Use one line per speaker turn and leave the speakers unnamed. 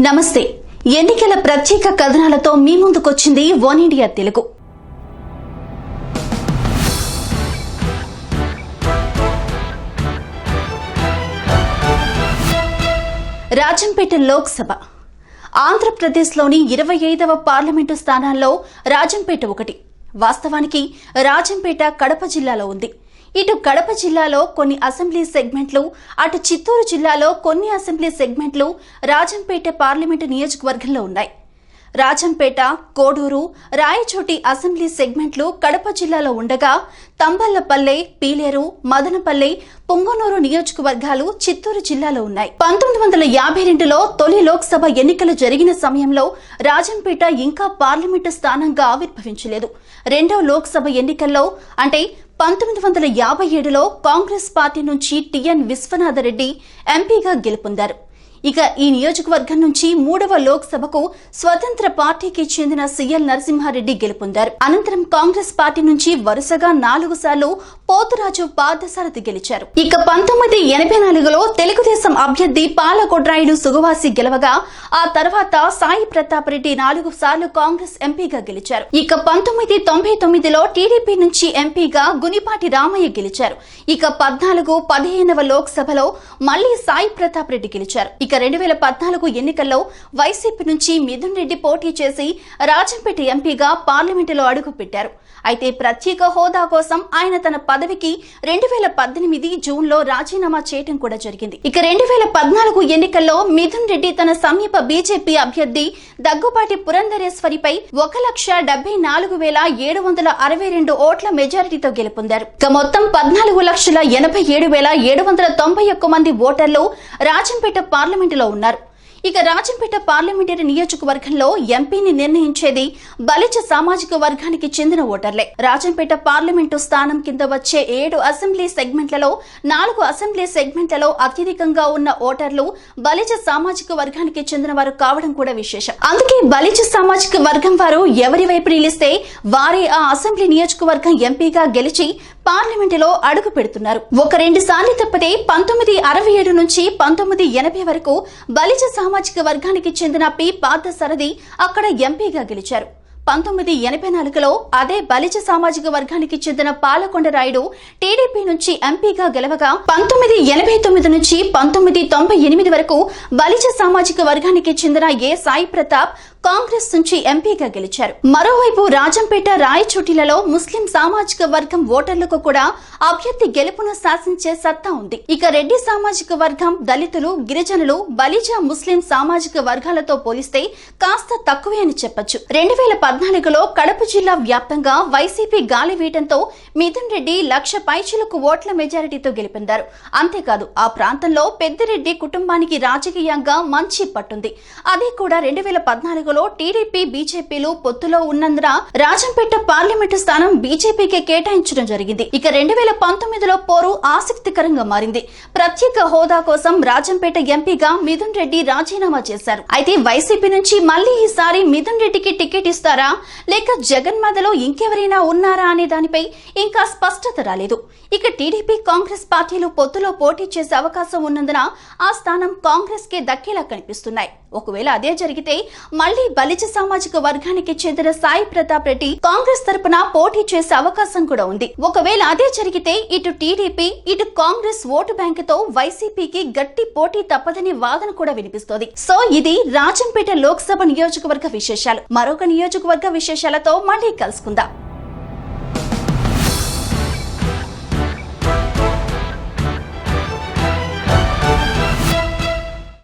నమస్తే. ఎన్నికల ప్రత్యేక కథనాలతో మీ ముందుకొచ్చింది వన్ ఇండియా తెలుగు. రాజంపేట లోక్సభ. ఆంధ్రప్రదేశ్లోని ఇరవై ఐదవ పార్లమెంటు స్థానాల్లో రాజంపేట ఒకటి. వాస్తవానికి రాజంపేట కడప జిల్లాలో ఉంది. ఇటు కడప జిల్లాలో కొన్ని అసెంబ్లీ సెగ్మెంట్లు అటు చిత్తూరు జిల్లాలో కొన్ని అసెంబ్లీ సెగ్మెంట్లు రాజంపేట పార్లమెంటు నియోజకవర్గంలో ఉన్నాయి. రాజంపేట కోడూరు రాయచోటి అసెంబ్లీ సెగ్మెంట్లు కడప జిల్లాలో ఉండగా తంబళ్ళపల్లె పీలేరు మదనపల్లె పొంగనూరు నియోజకవర్గాలు చిత్తూరు జిల్లాలో ఉన్నాయి. పంతొమ్మిది వందల యాభై రెండులో తొలి లోక్సభ ఎన్నికలు జరిగిన సమయంలో రాజంపేట ఇంకా పార్లమెంటు స్థానంగా ఆవిర్భవించలేదు. రెండో లోక్సభ ఎన్నికల్లో అంటే పంతొమ్మిది వందల యాభై ఏడులో కాంగ్రెస్ పార్టీ నుంచి టిఎన్ విశ్వనాథరెడ్డి ఎంపీగా గెలుపొందారు. ఇక ఈ నియోజకవర్గం నుంచి మూడవ లోక్సభకు స్వతంత్ర పార్టీకి చెందిన సీఎల్ నరసింహారెడ్డి గెలుపొందారు. అనంతరం కాంగ్రెస్ పార్టీ నుంచి వరుసగా నాలుగు సార్లు పోతురాజు పార్థసారథి గెలిచారు. ఇక పంతొమ్మిది ఎనభై నాలుగులో తెలుగుదేశం అభ్యర్థి పాలకొడ్రాయుడు సుగవాసి గెలవగా ఆ తర్వాత సాయి ప్రతాప్ రెడ్డి నాలుగు సార్లు కాంగ్రెస్ ఎంపీగా గెలిచారు. ఇక పంతొమ్మిది తొంభై తొమ్మిదిలో టీడీపీ నుంచి ఎంపీగా గునిపాటి రామయ్య గెలిచారు. ఇక పద్నాలుగు పదిహేనవ లోక్సభలో మళ్ళీ సాయి ప్రతాప్ రెడ్డి గెలిచారు. ఇక రెండు వేల పద్నాలుగు ఎన్నికల్లో వైసీపీ నుంచి మిథున్ రెడ్డి పోటీ చేసి రాజంపేట ఎంపీగా పార్లమెంటులో అడుగుపెట్టారు అయితే ప్రత్యేక హోదా కోసం ఆయన తన పదవికి రెండు వేల పద్దెనిమిది జూన్లో రాజీనామా చేయడం కూడా జరిగింది. ఇక రెండు వేల పద్నాలుగు ఎన్నికల్లో మిథున్ రెడ్డి తన సమీప బీజేపీ అభ్యర్థి దగ్గుబాటి పురంధరేశ్వరిపై ఒక లక్ష డెబ్బై నాలుగు వేల ఏడు వందల అరవై రెండు ఓట్ల మెజారిటీతో గెలుపొందారు. ఇక మొత్తం పద్నాలుగు లక్షల ఎనభై ఏడు వేల ఏడు వందల తొంభై ఒక్క మంది ఓటర్లు రాజంపేట పార్లమెంట్ పార్లమెంటులో ఉన్నారు. ఇక రాజంపేట పార్లమెంటరీ నియోజకవర్గంలో ఎంపీని నిర్ణయించేది బలిచ సామాజిక వర్గానికి చెందిన ఓటర్లే. రాజంపేట పార్లమెంటు స్థానం కింద వచ్చే ఏడు అసెంబ్లీ సెగ్మెంట్లలో నాలుగు అసెంబ్లీ సెగ్మెంట్లలో అత్యధికంగా ఉన్న ఓటర్లు బలిచ సామాజిక వర్గానికి చెందిన వారు కావడం కూడా విశేషం. అందుకే బలిచ సామాజిక వర్గం వారు ఎవరి వైపు నిలిస్తే వారే ఆ అసెంబ్లీ నియోజకవర్గం ఎంపీగా గెలిచి పార్లమెంటులో అడుగు పెడుతున్నారు. ఒక రెండు సార్లు తప్పితే పంతొమ్మిది అరవై ఏడు నుంచి పంతొమ్మిది ఎనభై వరకు బలిజ సామాజిక వర్గానికి చెందిన పి. పార్థసారథి అక్కడ ఎంపీగా గెలిచారు. పంతొమ్మిది ఎనభై నాలుగులో అదే బలిజ సామాజిక వర్గానికి చెందిన పాలకొండ రాయుడు టీడీపీ నుంచి ఎంపీగా గెలవగా పంతొమ్మిది ఎనభై తొమ్మిది నుంచి పంతొమ్మిది తొంభై ఎనిమిది వరకు బలిజ సామాజిక వర్గానికి చెందిన ఏ సాయి ప్రతాప్ కాంగ్రెస్ నుంచి ఎంపీగా గెలిచారు. మరోవైపు రాజంపేట రాయచోటిలలో ముస్లిం సామాజిక వర్గం ఓటర్లకు కూడా అభ్యర్థి గెలుపును శాసించే సత్తా ఉంది. ఇక రెడ్డి సామాజిక వర్గం దళితులు గిరిజనులు బలిజ ముస్లిం సామాజిక వర్గాలతో పోలిస్తే కాస్త తక్కువే అని చెప్పొచ్చు. రెండు వేల పద్నాలుగులో కడప జిల్లా వ్యాప్తంగా వైసీపీ గాలి వీయటంతో మిథున్ రెడ్డి లక్ష పైచులకు ఓట్ల మెజారిటీతో గెలిపిందారు. అంతేకాదు ఆ ప్రాంతంలో పెద్దిరెడ్డి కుటుంబానికి రాజకీయంగా మంచి పట్టుంది. అది కూడా రెండు వేల పద్నాలుగులో టీడీపీ బీజేపీలు పొత్తులో ఉన్నందున రాజంపేట పార్లమెంటు స్థానం బీజేపీకి కేటాయించడం జరిగింది. ఇక రెండు వేల పంతొమ్మిదిలో పోరు ఆసక్తికరంగా మారింది. ప్రత్యేక హోదా కోసం రాజంపేట ఎంపీగా మిథున్ రెడ్డి రాజీనామా చేశారు. అయితే వైసీపీ నుంచి మళ్ళీ ఈసారి మిథున్ రెడ్డికి టికెట్ ఇస్తారా? లేక జగన్ ఇంకెవరైనా ఉన్నారా అనే దానిపై ఇంకా స్పష్టత రాలేదు. ఇక టీడీపీ కాంగ్రెస్ పార్టీలు పొత్తులో పోటీ చేసే అవకాశం ఉన్నందున ఆ స్థానం కాంగ్రెస్కి దక్కేలా కనిపిస్తున్నాయి. ఒకవేళ అదే జరిగితే మళ్ళీ బలిజ సామాజిక వర్గానికి చెందిన సాయి ప్రతాప్ రెడ్డి కాంగ్రెస్ తరపున పోటీ చేసే అవకాశం కూడా ఉంది. ఒకవేళ అదే జరిగితే ఇటు టీడీపీ ఇటు కాంగ్రెస్ ఓటు బ్యాంకుతో వైసీపీకి గట్టి పోటీ తప్పదని వాదన కూడా వినిపిస్తోంది. సో ఇది రాజంపేట లోక్సభ నియోజకవర్గ విశేషాలు. మరొక నియోజకవర్గ విశేషాలతో మళ్ళీ కలుసుకుందాం.